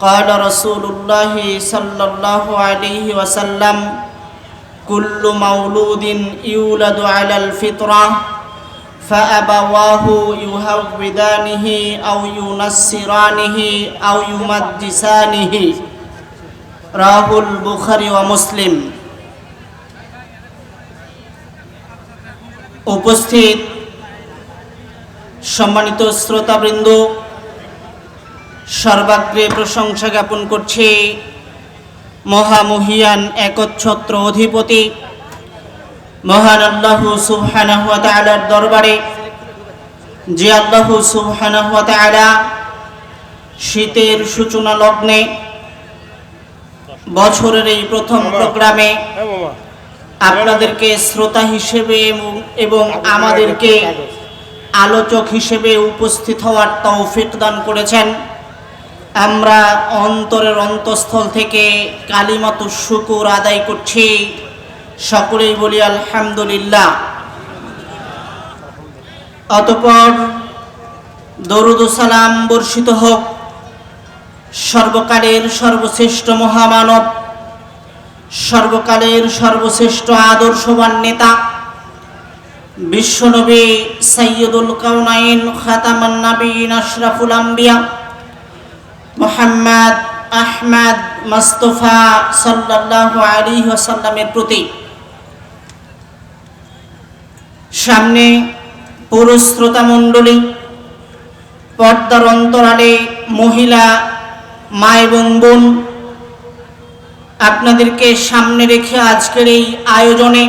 قال رسول الله صلى الله عليه وسلم كل مولود يولد على الفطرة فأبواه يهودانه أو ينصرانه أو يمجسانه রাহ বুখারি ও মুসলিম উপস্থিত সম্মানিত শ্রোতাবৃন্দ সর্বাগ্রে প্রশংসা জ্ঞাপন করছে মহামহিয়ান একচ্ছত্র অধিপতি। মহান আল্লাহ সুবহানাহু ওয়া তাআলার দরবারে যে আল্লাহ সুবহানাহু ওয়া তাআলা শীতের সূচনা লগ্নে বছরের এই প্রথম প্রোগ্রামে আপনাদেরকে শ্রোতা হিসেবে এবং- এবং আমাদেরকে আলোচক হিসেবে উপস্থিত হওয়ার তৌফিক দান করেছেন। আমরা অন্তরের অন্তঃস্থল থেকে কালিমাত শুকুর আদায় করছি। সকলেই বলি আলহামদুলিল্লাহ। অতপর দরুদ সালাম বর্ষিত হোক। সর্বকালের সর্বশ্রেষ্ঠ মহামানব, সর্বকালের সর্বশ্রেষ্ঠ আদর্শবান নেতা, বিশ্বনবী সৈয়দুল কাউনাইন খাতামান নবীন আশরাফুল আম্বিয়া মোহাম্মদ আহমদ মুস্তফা সাল্লাল্লাহু আলাইহি ওয়াসাল্লামের প্রতি। সামনে পুরুষ শ্রোতা মণ্ডলী পর্দার অন্তরালে মহিলা, মা এবং বোন, আপনাদেরকে সামনে রেখে আজকের এই আয়োজনে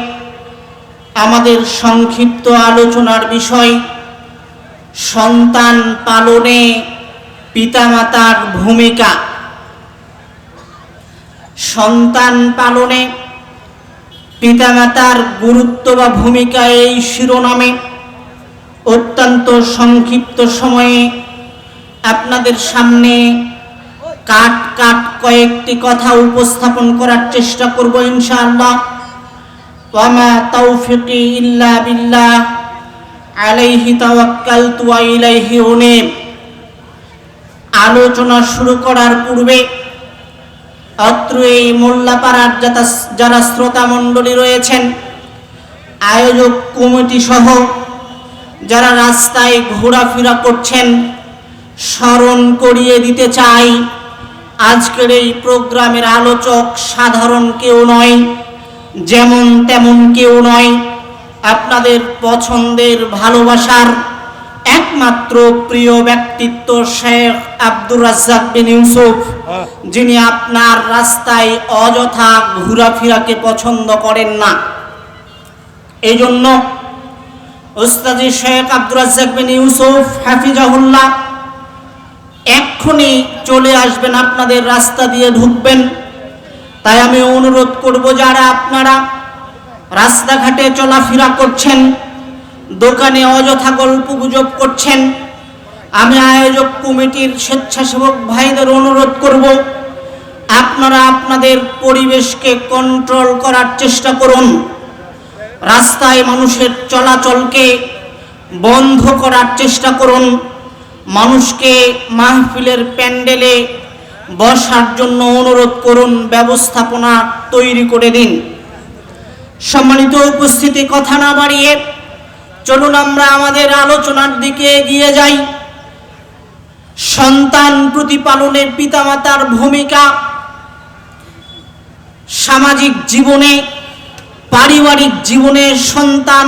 আমাদের সংক্ষিপ্ত আলোচনার বিষয়, সন্তান পালনে পিতামাতার ভূমিকা। সন্তান পালনে পিতামাতার গুরুত্ব বা ভূমিকা এই শিরোনামে অত্যন্ত সংক্ষিপ্ত সময়ে আপনাদের সামনে কাট কাট কয়েকটি কথা উপস্থাপন করার চেষ্টা করব ইনশাআল্লাহ। ওয়ামা তৌফিকি ইল্লা বিল্লাহ, আলাইহি তাওয়াক্কালতু ওয়া ইলাইহি উনীব। আলোচনা শুরু করার পূর্বে অত্র এই মোল্লাপাড়ার যারা শ্রোতা মণ্ডলী রয়েছেন, আয়োজক কমিটি সহ যারা রাস্তায় ঘোরাফেরা করছেন, স্মরণ করিয়ে দিতে চাই, আজকের এই প্রোগ্রামের আলোচক সাধারণ কেউ নয়, যেমন তেমন কেউ নয়, আপনাদের পছন্দের ভালোবাসার একমাত্র প্রিয় ব্যক্তিত্ব শেখ আব্দুর রাজ্জাক বিন ইউসুফ যিনি আপনার রাস্তায় অযথা ঘোরাফেরাকে পছন্দ করেন না। এই জন্য ওস্তাজি শেখ আব্দুর রাজ্জাক বিন ইউসুফ হাফিজাহুল্লাহ এক্ষুনি চলে আসবেন আপনাদের রাস্তা দিয়ে ঢুকবেন। তাই আমি অনুরোধ করব যারা আপনারা রাস্তাঘাটে চলাফেরা করছেন দোকানে অযথা গল্প গুজব করছেন। আমি আয়োজক কমিটির স্বেচ্ছাসেবক ভাইদের অনুরোধ করব, আপনারা আপনাদের পরিবেশকে কন্ট্রোল করার চেষ্টা করুন। রাস্তায় মানুষের চলাচলকে বন্ধ করার চেষ্টা করুন। মানুষকে মাহফিলের প্যান্ডেলে বসার জন্য অনুরোধ করুন, ব্যবস্থাপনা তৈরি করে দিন। সম্মানিত উপস্থিতি, কথা না বাড়িয়ে চলুন আমরা আমাদের আলোচনার দিকে এগিয়ে যাই। সন্তান প্রতিপালনের পিতামাতার ভূমিকা, সামাজিক জীবনে, পারিবারিক জীবনে সন্তান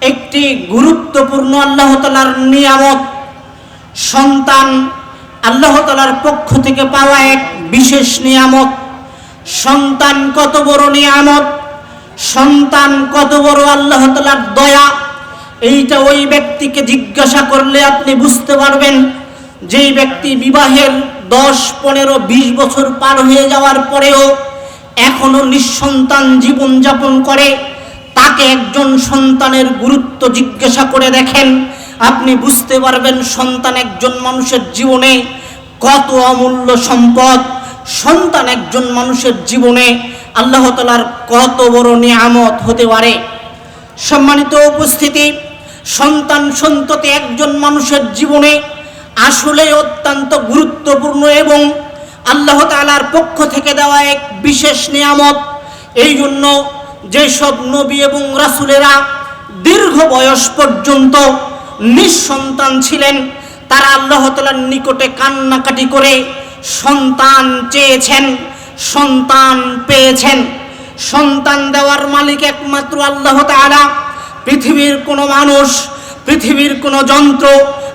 একটি গুরুত্বপূর্ণ আল্লাহ তালার নিয়ামত। সন্তান আল্লাহ তালার পক্ষ থেকে পাওয়া এক বিশেষ নিয়ামত। সন্তান কত বড় নিয়ামত? সন্তান কত বড় আল্লাহ তালার দয়া? এইটা ওই ব্যক্তিকে জিজ্ঞাসা করলে আপনি বুঝতে পারবেন, যেই ব্যক্তি বিবাহের দশ, পনেরো, বিশ বছর পার হয়ে যাওয়ার পরেও এখনও নিঃসন্তান জীবন যাপন করে, তাকে একজন সন্তানের গুরুত্ব জিজ্ঞাসা করে দেখেন। আপনি বুঝতে পারবেন সন্তান একজন মানুষের জীবনে কত অমূল্য সম্পদ। সন্তান একজন মানুষের জীবনে আল্লাহ তালার কত বড় নিয়ামত হতে পারে। সম্মানিত উপস্থিতি সন্তান সন্ততি একজন মানুষের জীবনে আসলে অত্যন্ত গুরুত্বপূর্ণ এবং আল্লাহ তাআলার পক্ষ থেকে দেওয়া এক বিশেষ নিয়ামত। এই জন্য যেসব নবী এবং রাসুলেরা দীর্ঘ বয়স পর্যন্ত নিঃসন্তান ছিলেন, তারা আল্লাহ তালার নিকটে কান্নাকাটি করে সন্তান চেয়েছেন, সন্তান পেয়েছেন। সন্তান দেওয়ার মালিক একমাত্র আল্লাহ তাআলা। পৃথিবীর কোনো মানুষ, পৃথিবীর কোনো যন্ত্র,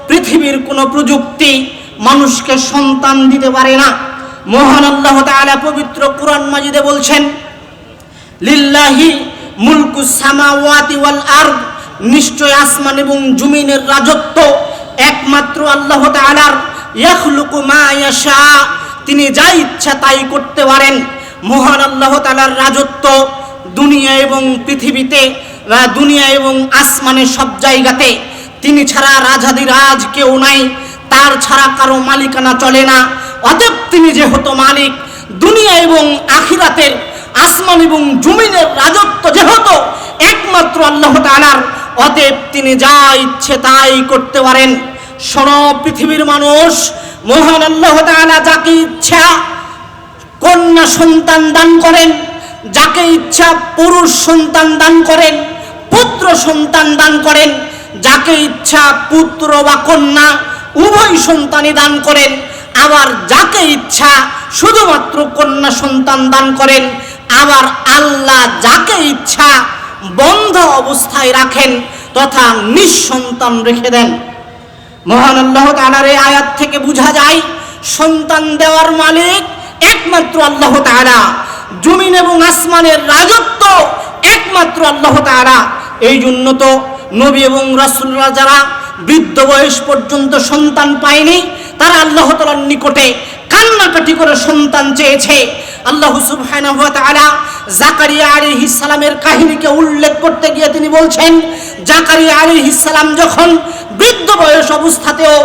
পৃথিবীর কোনো প্রযুক্তি মানুষকে সন্তান দিতে পারে না। মহান আল্লাহ তাআলা পবিত্র কুরআন মাজিদে বলছেন, লিল্লাহি মুলকু সামাওয়াতি ওয়াল আরদ নিশ্চয় আসমান এবং জমিনের রাজত্ব একমাত্র আল্লাহ তাআলার। ইয়াখলুকু মা ইয়াশা, তিনি যা ইচ্ছা তাই করতে পারেন। মহান আল্লাহ তাআলার রাজত্ব দুনিয়া এবং পৃথিবীতে দুনিয়া এবং আসমানে সব জায়গাতে। তিনি ছাড়া রাজাদিরাজ কেউ নাই, তার ছাড়া কারও মালিকানা চলে না। অতএব তিনি যেহেতু মালিক, দুনিয়া এবং আখিরাতের, আসমান এবং জমিনের রাজত্ব যেহেতু একমাত্র আল্লাহ তাআলার, অতএব তিনি যা ইচ্ছে তাই করতে পারেন। সর পৃথিবীর মানুষ, মহান আল্লাহ তাআলা যাকে ইচ্ছা কন্যা সন্তান দান করেন, যাকে ইচ্ছা পুরুষ সন্তান দান করেন পুত্র সন্তান দান করেন, যাকে ইচ্ছা পুত্র বা কন্যা উভয় সন্তানই দান করেন, আবার যাকে ইচ্ছা শুধুমাত্র কন্যা সন্তান দান করেন, আবার আল্লাহ যাকে ইচ্ছা বন্ধ অবস্থায় রাখেন তথা নিঃসন্তান রেখে দেন। মহান আল্লাহ তাআলার এই আয়াত থেকে বোঝা যায়, সন্তান দেওয়ার মালিক একমাত্র আল্লাহ তাআলা, জমিন এবং আসমানের রাজত্ব একমাত্র আল্লাহ তাআলা। এই জন্য তো নবী এবং রাসুল্লাহ যারা বৃদ্ধ বয়স পর্যন্ত সন্তান পায়নি, তারা আল্লাহ তালার নিকটে কান্নাকাটি করে সন্তান চেয়েছে। আল্লাহ সুবহানাহু ওয়া তাআলা জাকারিয়া আলাইহিস সালামের কাহিনীকে উল্লেখ করতে গিয়ে তিনি বলছেন, জাকারিয়া আলাইহিস সালাম যখন বৃদ্ধ বয়স অবস্থাতেও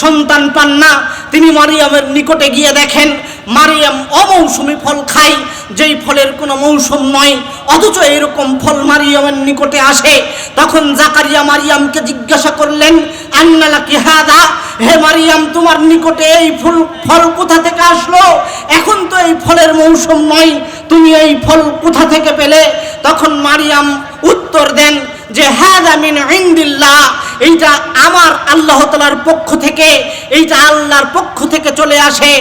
সন্তান পান না, তিনি মারিয়ামের নিকটে গিয়ে দেখেন, মারিয়াম অমৌসুমি ফল খায়, যেই ফলের কোনো মৌসুম নয়, অথচ এরকম ফল মারিয়ামের নিকটে আসে। তখন জাকারিয়া মারিয়ামকে জিজ্ঞাসা করলেন আন্নালা কি হাদা? হে মারিয়াম, তোমার নিকটে এই ফুল, ফল কোথা থেকে আসলো? এখন তো এই ফলের মৌসুম নয়, তুমি এই ফল কোথা থেকে পেলে? তখন মারিয়াম উত্তর দেন যে হ্যাঁ মিন এইটা আমার আল্লাহ তালার পক্ষ থেকে, এইটা আল্লাহর পক্ষ থেকে চলে আসে।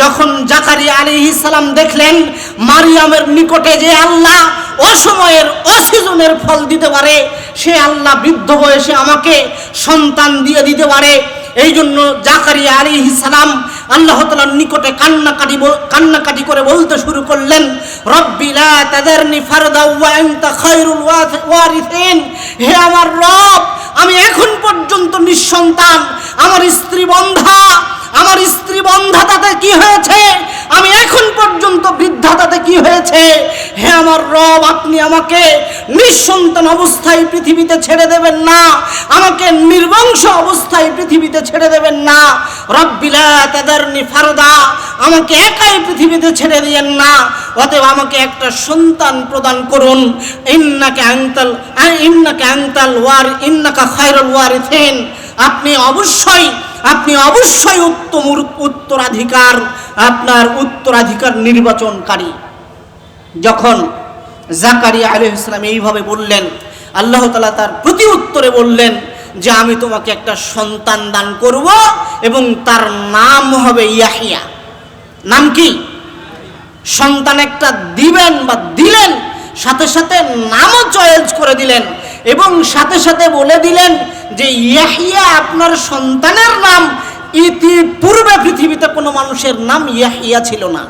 যখন জাকারিয়া আলী সালাম দেখলেন মারিয়ামের নিকটে যে আল্লাহ অসময়ের অসিজনের ফল দিতে পারে, সে আল্লাহ বৃদ্ধ বয়সে আমাকে সন্তান দিয়ে দিতে পারে। এই জন্য জাকারিয়া আলী সালাম আল্লাহ তালার নিকটে কান্নাকাটি কান্নাকাটি করে বলতে শুরু করলেন রব্বিলা তাদারনি ফারদা ওয়া আনতা খায়রুল ওয়ারিসিন। হে আমার রব, আমি এখন পর্যন্ত নিঃসন্তান, আমার স্ত্রী বন্ধা আমার স্ত্রী বন্ধা তাতে কি হয়েছে? আমি এখন পর্যন্ত বৃদ্ধা তাতে কি হয়েছে? হে আমার রব, আপনি আমাকে নিঃসন্তান অবস্থায় পৃথিবীতে ছেড়ে দেবেন না। আমাকে নির্বংশ অবস্থায় পৃথিবীতে ছেড়ে দেবেন না। রব্বিলা তাদারনি ফারদা, আমাকে একাই পৃথিবীতে ছেড়ে দিয়েন না। অতএব আমাকে একটা সন্তান প্রদান করুন। ইন্নাকে আংতাল ইন্নাকে আংতাল ওয়ার, ইন্নাকা খায়রুল ওয়ারিথিন আপনি অবশ্যই আপনি অবশ্যই উত্তম উত্তরাধিকার, আপনার উত্তরাধিকার নির্বাচনকারী। যখন জাকারিয়া আলাইহিস ইসলাম এইভাবে বললেন, আল্লাহ তালা তার প্রতি উত্তরে বললেন যে, আমি তোমাকে একটা সন্তান দান করব এবং তার নাম হবে ইয়াহিয়া। নাম কি? সন্তান একটা দিবেন বা দিলেন, সাথে সাথে নামও চয়েস করে দিলেন। এবং সাথে সাথে বলে দিলেন যে ইয়াহিয়া আপনার সন্তানের নাম ইতিপূর্বে পৃথিবীতে কোনো মানুষের নাম ইয়াহিয়া ছিল না।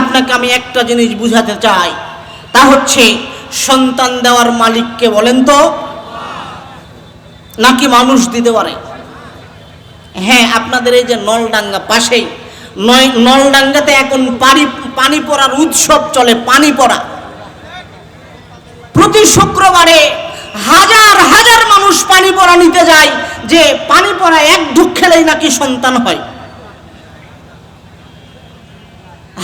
আপনাকে আমি একটা জিনিস বুঝাতে চাই, তা হচ্ছে সন্তান দেওয়ার মালিককে বলেন তো, নাকি মানুষ দিতে পারে? হ্যাঁ আপনাদের এই যে নলডাঙ্গা পাশেই, নয় নলডাঙ্গাতে এখন পানি পানি পড়ার উৎসব চলে, পানি পড়া। প্রতি শুক্রবারে হাজার হাজার মানুষ পানি পড়া নিতে যায়, যে পানি পড়া এক ঢুক খেলেই নাকি সন্তান হয়।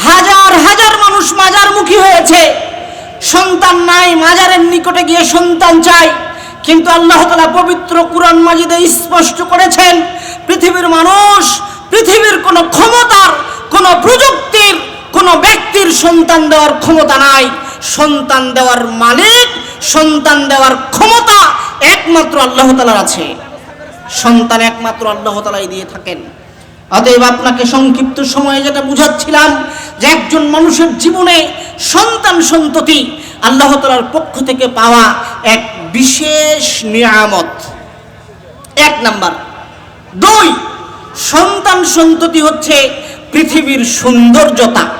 হাজার হাজার মানুষ মাজার মুখী হয়েছে, সন্তান নাই, মাজারের নিকটে গিয়ে সন্তান চাই কিন্তু আল্লাহ তালা পবিত্র কুরআন মাজিদে স্পষ্ট করেছেন, পৃথিবীর মানুষ, পৃথিবীর কোনো ক্ষমতার, কোনো প্রযুক্তির, কোনো ব্যক্তির সন্তান দেওয়ার ক্ষমতা নাই। সন্তান দেওয়ার মালিক, সন্তান দেওয়ার ক্ষমতা একমাত্র আল্লাহ তালার আছে। সন্তান একমাত্র আল্লাহ তালাই দিয়ে থাকেন। অতএব আপনাকে সংক্ষিপ্ত সময়ে যেটা বুঝাচ্ছিলাম যে একজন মানুষের জীবনে সন্তান সন্ততি আল্লাহ তালার পক্ষ থেকে পাওয়া এক বিশেষ নিয়ামত। এক নাম্বার। দুই, সন্তান সন্ততি হচ্ছে পৃথিবীর সৌন্দর্যতা।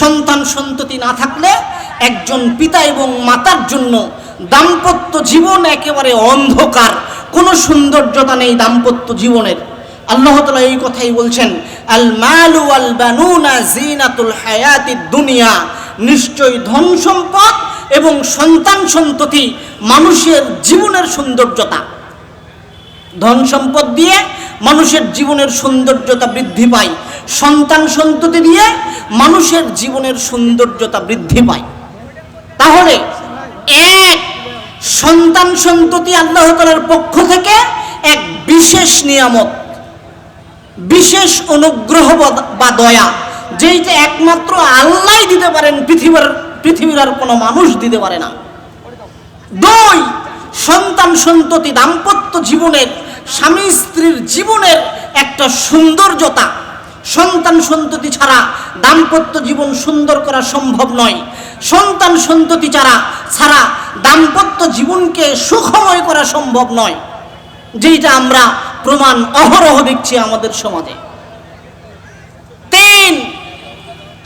সন্তান সন্ততি না থাকলে একজন পিতা এবং মাতার জন্য দাম্পত্য জীবন একেবারে অন্ধকার। কোনো সৌন্দর্যতা নেই দাম্পত্য জীবনের। আল্লাহ তালা এই কথাই বলছেন, আল মালু আল বানুনা জিনাতুল হায়াতি দুনিয়া। নিশ্চয়ই ধন সম্পদ এবং সন্তান সন্ততি মানুষের জীবনের সৌন্দর্যতা। ধন সম্পদ দিয়ে মানুষের জীবনের সৌন্দর্যতা বৃদ্ধি পায়। সন্তান সন্ততি দিয়ে মানুষের জীবনের সৌন্দর্যতা বৃদ্ধি পায়। তাহলে এক সন্তান সন্ততি আল্লাহ তালার পক্ষ থেকে এক বিশেষ নিয়ামত, বিশেষ অনুগ্রহ বা- দয়া, যেইটা একমাত্র আল্লাহ দিতে পারেন পৃথিবীর পৃথিবীর আর কোনো মানুষ দিতে পারে না। দুই সন্তান সন্ততি দাম্পত্য জীবনের, স্বামী স্ত্রীর জীবনের একটা সৌন্দর্যতা। সন্তান সন্ততি ছাড়া দাম্পত্য জীবন সুন্দর করা সম্ভব নয়। সন্তান সন্ততি ছাড়া ছাড়া দাম্পত্য জীবনকে সুখময় করা সম্ভব নয়। যেটা আমরা প্রমাণ অহরহ দেখছি আমাদের সমাজে। তিন,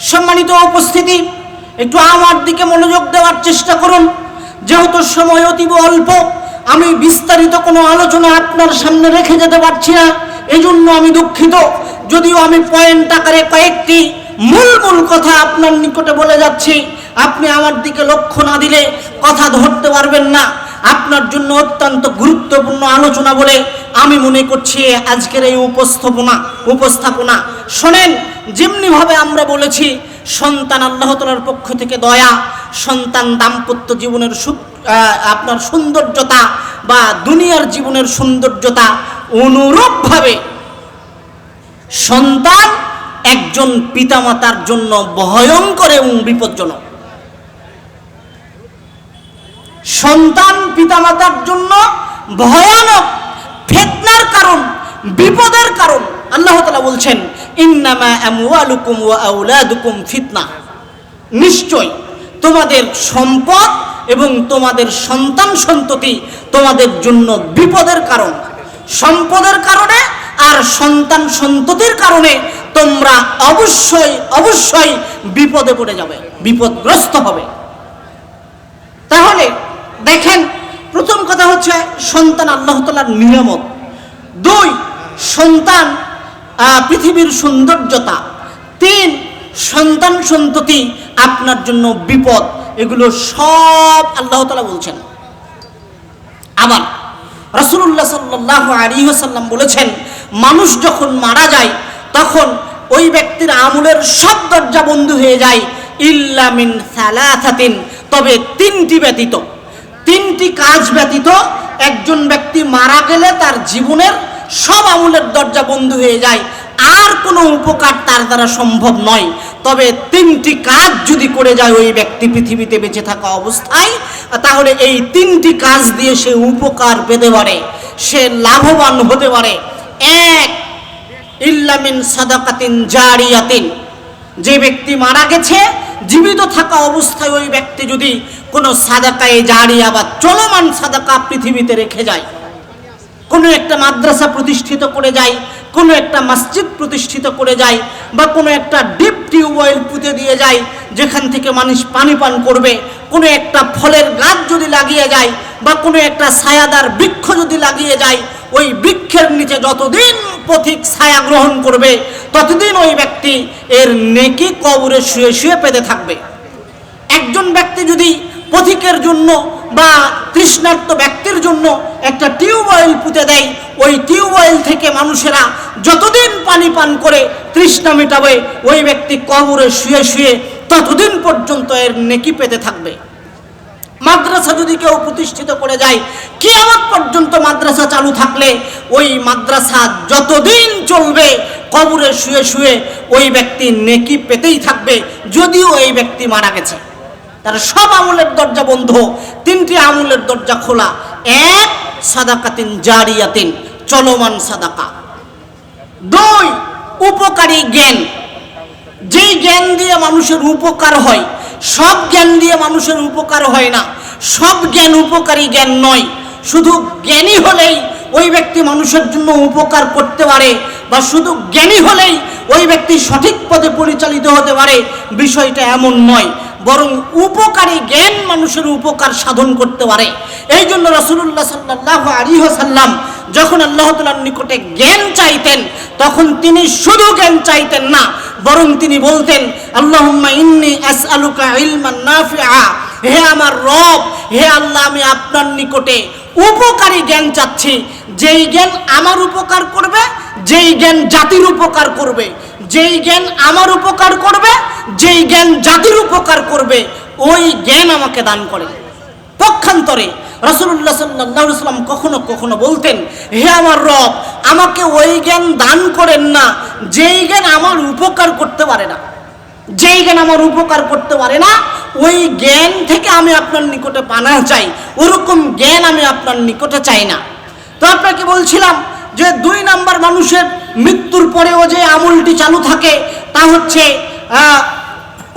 সম্মানিত উপস্থিতি, একটু আমার দিকে মনোযোগ দেওয়ার চেষ্টা করুন। যেহেতু সময় অতীব অল্প, আমি বিস্তারিত কোনো আলোচনা আপনার সামনে রেখে যেতে পারছি না। এই জন্য আমি দুঃখিত। যদিও আমি পয়েন্ট আকারে কয়েকটি মূল মূল কথা আপনার নিকটে বলে যাচ্ছি। আপনি আমার দিকে লক্ষ্য না দিলে কথা ধরতে পারবেন না। আপনার জন্য অত্যন্ত গুরুত্বপূর্ণ আলোচনা বলে আমি মনে করছি আজকের এই উপস্থাপনা উপস্থাপনা। শোনেন, যেমনিভাবে আমরা বলেছি সন্তান আল্লাহ তালার পক্ষ থেকে দয়া, সন্তান দাম্পত্য জীবনের সুখ আপনার সৌন্দর্যতা বা দুনিয়ার জীবনের সৌন্দর্যতা অনুরূপভাবে সন্তান একজন পিতামাতার জন্য ভয়ঙ্কর এবং বিপজ্জনক। সন্তান পিতামাতার জন্য ভয়ানক, ফেতনার কারণ, বিপদের কারণ, আল্লাহ তালা বলছেন ইন্নামা ওয়া ফিতনা। নিশ্চয় তোমাদের সম্পদ এবং তোমাদের সন্তান সন্ততি তোমাদের জন্য বিপদের কারণ। সম্পদের কারণে আর সন্তান সন্ততির কারণে তোমরা অবশ্যই অবশ্যই বিপদে পড়ে যাবে, বিপদগ্রস্ত হবে। তাহলে দেখেন, প্রথম কথা হচ্ছে সন্তান আল্লাহ তালার নিয়ামত। দুই, সন্তান পৃথিবীর সৌন্দর্যতা, তিন সন্তান সন্ততি আপনার জন্য বিপদ, এগুলো সব আল্লাহ তালা বলছেন। আবার রসুল্লাহ সাল্লাহ আলী সাল্লাম বলেছেন, মানুষ যখন মারা যায়, তখন ওই ব্যক্তির আমলের সব দরজা বন্ধ হয়ে যায় ইল্লামিন সালাথাতিন তবে তিনটি ব্যতীত, তিনটি কাজ ব্যতীত একজন ব্যক্তি মারা গেলে তার জীবনের সব আমলের দরজা বন্ধ হয়ে যায়। আর কোনো উপকার তার দ্বারা সম্ভব নয়। তবে তিনটি কাজ যদি করে যায় ওই ব্যক্তি পৃথিবীতে বেঁচে থাকা অবস্থায়, তাহলে এই তিনটি কাজ দিয়ে সে উপকার পেতে পারে। সে লাভবান হতে পারে। এক ইল্লামিন সাদাকাতিন জারিয়াতিন। যে ব্যক্তি মারা গেছে, জীবিত থাকা অবস্থায় ওই ব্যক্তি যদি কোনো সাদাকায় জারিয়া বা চলমান সাদাকা পৃথিবীতে রেখে যায় কোনো একটা মাদ্রাসা প্রতিষ্ঠিত করে যায়, কোনো একটা মসজিদ প্রতিষ্ঠিত করে যায়, বা কোনো একটা ডিপ টিউবওয়েল পুঁতে দিয়ে যায়, যেখান থেকে মানুষ পানি পান করবে, কোনো একটা ফলের গাছ যদি লাগিয়ে যায়, বা কোনো একটা ছায়াদার বৃক্ষ যদি লাগিয়ে যায়, ওই বৃক্ষের নিচে যতদিন পথিক ছায়া গ্রহণ করবে, ততদিন ওই ব্যক্তি এর নেকি কবরে শুয়ে শুয়ে পেতে থাকবে। একজন ব্যক্তি যদি পথিকের জন্য বা তৃষ্ণার্ত ব্যক্তির জন্য একটা টিউবওয়েল পুঁতে দেয়। ওই টিউবওয়েল থেকে মানুষেরা যতদিন পানি পান করে তৃষ্ণা মেটাবে, ওই ব্যক্তি কবরে শুয়ে শুয়ে ততদিন পর্যন্ত এর নেকি পেতে থাকবে। মাদ্রাসা যদি কেউ প্রতিষ্ঠিত করে যায়, কিয়ামত পর্যন্ত মাদ্রাসা চালু থাকলে ওই মাদ্রাসা যতদিন চলবে, কবরে শুয়ে শুয়ে ওই ব্যক্তি নেকি পেতেই থাকবে, যদিও এই ব্যক্তি মারা গেছে। তার সব আমলের দরজা বন্ধ, তিনটি আমলের দরজা খোলা। এক, সাদাকাতিন জারিয়াতিন, চলমান সাদাকা। দুই, উপকারী জ্ঞান। যেই জ্ঞান দিয়ে মানুষের উপকার হয়, সব জ্ঞান দিয়ে মানুষের উপকার হয় না। সব জ্ঞান উপকারী জ্ঞান নয়। শুধু জ্ঞানী হলেই ওই ব্যক্তি মানুষের জন্য উপকার করতে পারে বা শুধু জ্ঞানী হলেই ওই ব্যক্তি সঠিক পথে পরিচালিত হতে পারে, বিষয়টা এমন নয়। বরং উপকারী জ্ঞান মানুষের উপকার সাধন করতে পারে। এই জন্য রসুল্লাহ সাল্লাহ আলী সাল্লাম যখন আল্লাহ তালার নিকটে জ্ঞান চাইতেন, তখন তিনি শুধু জ্ঞান চাইতেন না, বরং তিনি বলতেন, আল্লাহুম্মা ইন্নি এস আসআলুকা ইলমান নাফিআ। হে আমার রব, হে আল্লাহ, আমি আপনার নিকটে উপকারী জ্ঞান চাচ্ছি। যেই জ্ঞান আমার উপকার করবে, যেই জ্ঞান জাতির উপকার করবে। যেই জ্ঞান আমার উপকার করবে, যেই জ্ঞান জাতির উপকার করবে, ওই জ্ঞান আমাকে দান করে। পক্ষান্তরে রসুল্লাহ সাল্লাহ সাল্লাম কখনো কখনো বলতেন, হে আমার রব, আমাকে ওই জ্ঞান দান করেন না, যেই জ্ঞান আমার উপকার করতে পারে না। যেই জ্ঞান আমার উপকার করতে পারে না, ওই জ্ঞান থেকে আমি আপনার নিকটে পানা চাই, ওরকম জ্ঞান আমি আপনার নিকটে চাই না। তো আপনাকে বলছিলাম যে দুই নাম্বার মানুষের মৃত্যুর পরেও যে আমলটি চালু থাকে, তা হচ্ছে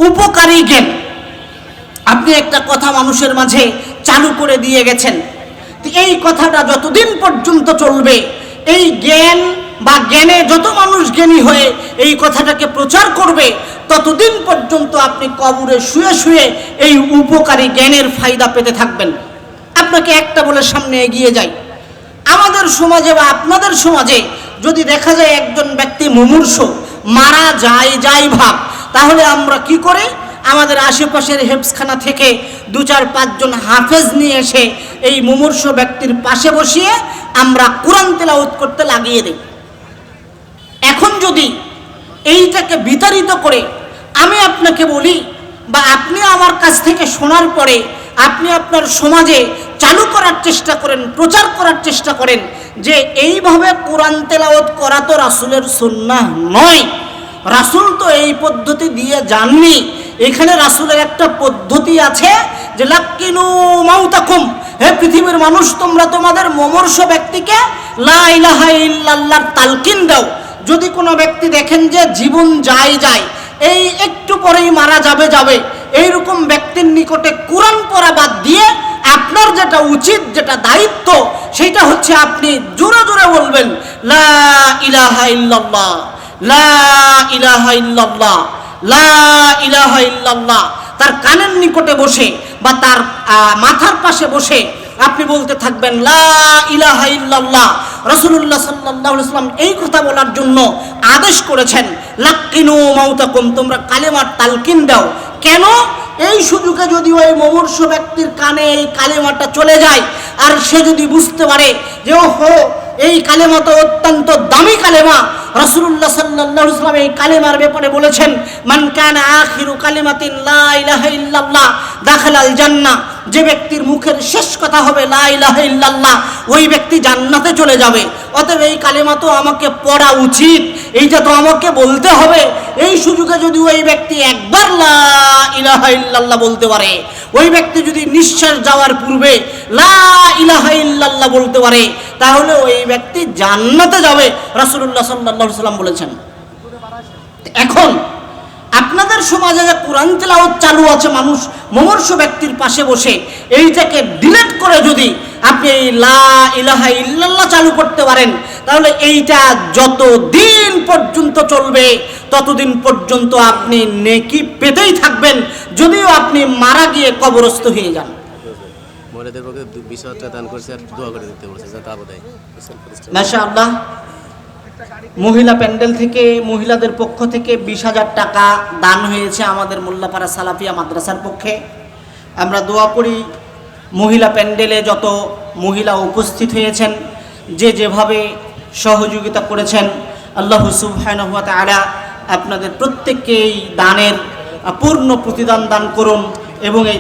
উপকারী জ্ঞান। আপনি একটা কথা মানুষের মাঝে চালু করে দিয়ে গেছেন। এই কথাটা যতদিন পর্যন্ত চলবে, এই জ্ঞান বা জ্ঞানে যত মানুষ জ্ঞানী হয়ে এই কথাটাকে প্রচার করবে, ততদিন পর্যন্ত আপনি কবরে শুয়ে শুয়ে এই উপকারী জ্ঞানের ফায়দা পেতে থাকবেন। আপনাকে একটা বলে সামনে এগিয়ে যাই। আমাদের সমাজে বা আপনাদের সমাজে যদি দেখা যায় একজন ব্যক্তি মুমূর্ষ, মারা যায়, যাই ভাব, তাহলে আমরা কি করে? আমাদের আশেপাশের হেফসখানা থেকে দু চার পাঁচজন হাফেজ নিয়ে এসে এই মুমূর্ষ ব্যক্তির পাশে বসিয়ে আমরা কোরআন তেলাওত করতে লাগিয়ে দিই। এখন যদি এইটাকে বিতাড়িত করে আমি আপনাকে বলি বা আপনি আমার কাছ থেকে শোনার পরে আপনি আপনার সমাজে চালু করার চেষ্টা করেন, প্রচার করার চেষ্টা করেন যে এইভাবে কোরআন তেলাওত করা তো রাসুলের সুন্নাহ নয়। রাসুল তো এই পদ্ধতি দিয়ে যাননি। এখানে রাসুলের একটা পদ্ধতি আছে যে লাক্কিনু মাউতাকুম। হে পৃথিবীর মানুষ, তোমরা তোমাদের মমর্ষ ব্যক্তিকে লা তালকিন দাও। যদি কোনো ব্যক্তি দেখেন যে জীবন যায় যায়, এই একটু পরেই মারা যাবে যাবে। এইরকম ব্যক্তির নিকটে কোরআন পড়া বাদ দিয়ে আপনার যেটা উচিত, যেটা দায়িত্ব, সেটা হচ্ছে আপনি জোরে জোরে বলবেন, লা ইলাহা ইল্লাল্লাহ, লা ইলাহা ইল্লাল্লাহ, লা ইলাহা ইল্লাল্লাহ। তার কানের নিকটে বসে বা তার মাথার পাশে বসে আপনি বলতে থাকবেন, লা ইলাহা ইল্লাল্লাহ। রাসূলুল্লাহ সাল্লাল্লাহু আলাইহি এই কথা বলার জন্য আদেশ করেছেন, লাক্কিনু মাউতাকুম তোমরা কালেমার তালকিন দাও। কেন? এই সুযোগে যদি ওই মমূর্ষ ব্যক্তির কানে এই কালেমাটা চলে যায়, আর সে যদি বুঝতে পারে যে ও হো এই কালেমা তো অত্যন্ত দামি কালেমা রাসূলুল্লাহ সাল্লাল্লাহু আলাইহি সাল্লাম এই কালেমার ব্যাপারে বলেছেন, মান কানা আখিরু কালিমাতিন লা ইলাহা ইল্লাল্লাহ দাখালাল জান্নাহ যে ব্যক্তির মুখের শেষ কথা হবে লা ইলাহা ইল্লাল্লাহ, ওই ব্যক্তি জান্নাতে চলে যাবে। অতএব এই কালেমা তো আমাকে পড়া উচিত, এইটা তো আমাকে বলতে হবে। এই সুযোগে যদি ওই ব্যক্তি একবার লা ইলাহা ইল্লাল্লাহ বলতে পারে, ওই ব্যক্তি যদি নিঃশ্বাস যাওয়ার পূর্বে লা ইলাহা ইল্লাল্লাহ বলতে পারে, তাহলে ওই ব্যক্তি জান্নাতে যাবে, রাসূলুল্লাহ সাল্লাল্লাহু সাল্লাম বলেছেন। এখন, আপনাদের সমাজে যে কোরআন তেলাওয়াত চালু আছে, মানুষ মমর্ষ ব্যক্তির পাশে বসে, এইটাকে ডিলেট করে যদি আপনি এই লা ইলাহা ইল্লাল্লাহ চালু করতে পারেন। তাহলে এইটা যত দিন পর্যন্ত চলবে ততদিন পর্যন্ত আপনি নেকি পেতেই থাকবেন যদিও আপনি মারা গিয়ে কবরস্থ হয়ে যান। মহিলাদের পক্ষে বিশ হাজার দান করেছে আর দোয়া করে দিতে বলেছে যা তা বোধহয় মাশা মহিলা প্যান্ডেল থেকে মহিলাদের পক্ষ থেকে বিশ হাজার টাকা দান হয়েছে আমাদের মোল্লাপাড়া সালাফিয়া মাদ্রাসার পক্ষে। আমরা দোয়া করি মহিলা প্যান্ডেলে যত মহিলা উপস্থিত হয়েছেন, যে যেভাবে সহযোগিতা করেছেন, আল্লাহ সুবহানাহু ওয়া তাআলা আপনাদের প্রত্যেককে এই দানের পূর্ণ প্রতিদান দান করুন এবং এই